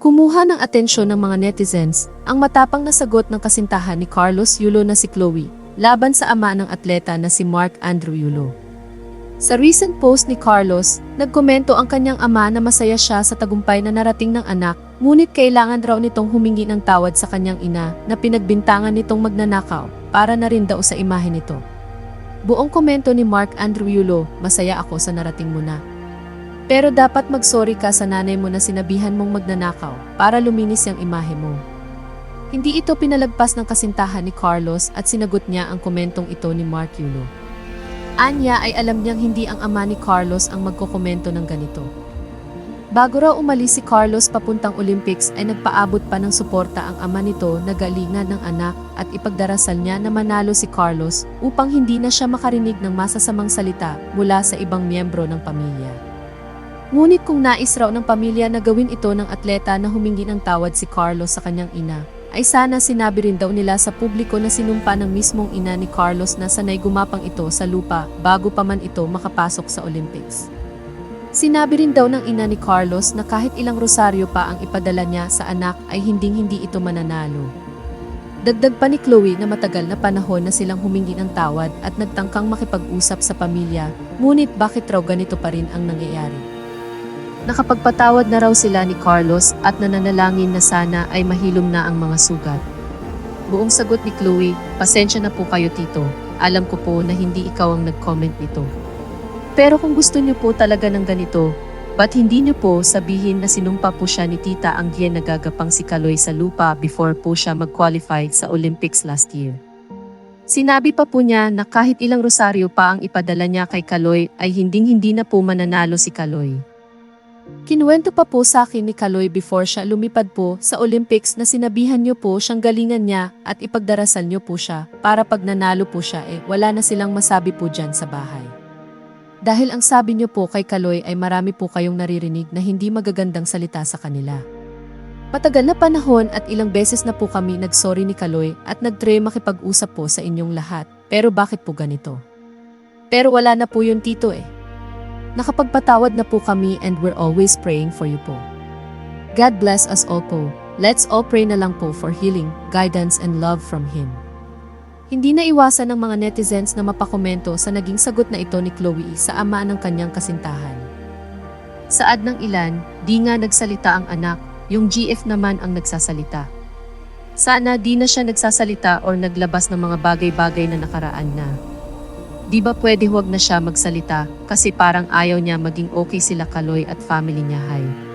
Kumuha ng atensyon ng mga netizens ang matapang na sagot ng kasintahan ni Carlos Yulo na si Chloe laban sa ama ng atleta na si Mark Andrew Yulo. Sa recent post ni Carlos, nagkomento ang kanyang ama na masaya siya sa tagumpay na narating ng anak, ngunit kailangan raw nitong humingi ng tawad sa kanyang ina na pinagbintangan nitong magnanakaw para na rin daw sa imahe nito. Buong komento ni Mark Andrew Yulo, masaya ako sa narating mo na. Pero dapat magsorry ka sa nanay mo na sinabihan mong magnanakaw para luminis yung imahe mo. Hindi ito pinalagpas ng kasintahan ni Carlos at sinagot niya ang komentong ito ni Mark Yulo. Anya ay alam niyang hindi ang ama ni Carlos ang magkokomento ng ganito. Bago raw umalis si Carlos papuntang Olympics ay nagpaabot pa ng suporta ang ama nito na galingan ng anak at ipagdarasal niya na manalo si Carlos upang hindi na siya makarinig ng masasamang salita mula sa ibang miyembro ng pamilya. Ngunit kung nais raw ng pamilya na gawin ito ng atleta na humingi ng tawad si Carlos sa kanyang ina, ay sana sinabi rin daw nila sa publiko na sinumpa ng mismong ina ni Carlos na sanay gumapang ito sa lupa bago pa man ito makapasok sa Olympics. Sinabi rin daw ng ina ni Carlos na kahit ilang rosaryo pa ang ipadala niya sa anak ay hinding-hindi ito mananalo. Dagdag pa ni Chloe na matagal na panahon na silang humingi ng tawad at nagtangkang makipag-usap sa pamilya, ngunit bakit raw ganito pa rin ang nangyayari? Nakapagpatawad na raw sila ni Carlos at nananalangin na sana ay mahilom na ang mga sugat. Buong sagot ni Chloe, pasensya na po kayo tito. Alam ko po na hindi ikaw ang nag-comment nito. Pero kung gusto niyo po talaga ng ganito, ba't hindi niyo po sabihin na sinumpa po siya ni tita ang diyan nagagapang si Kaloy sa lupa before po siya mag-qualify sa Olympics last year? Sinabi pa po niya na kahit ilang rosaryo pa ang ipadala niya kay Kaloy ay hinding-hindi na po mananalo si Kaloy. Kinuwento pa po sa akin ni Kaloy before siya lumipad po sa Olympics na sinabihan niyo po siyang galingan niya at ipagdarasal niyo po siya para pag nanalo po siya eh wala na silang masabi po dyan sa bahay. Dahil ang sabi niyo po kay Kaloy ay marami po kayong naririnig na hindi magagandang salita sa kanila. Matagal na panahon at ilang beses na po kami nagsorry ni Kaloy at nagtry makipag-usap po sa inyong lahat. Pero bakit po ganito? Pero wala na po yun tito eh. Nakapagpatawad na po kami and we're always praying for you po. God bless us all po. Let's all pray na lang po for healing, guidance and love from Him. Hindi na iwasan ng mga netizens na mapakomento sa naging sagot na ito ni Chloe sa ama ng kanyang kasintahan. Saad ng ilan, di nga nagsalita ang anak, yung GF naman ang nagsasalita. Sana di na siya nagsasalita or naglabas ng mga bagay-bagay na nakaraan na. Di ba pwede huwag na siya magsalita kasi parang ayaw niya maging okay sila Kaloy at family niya hay.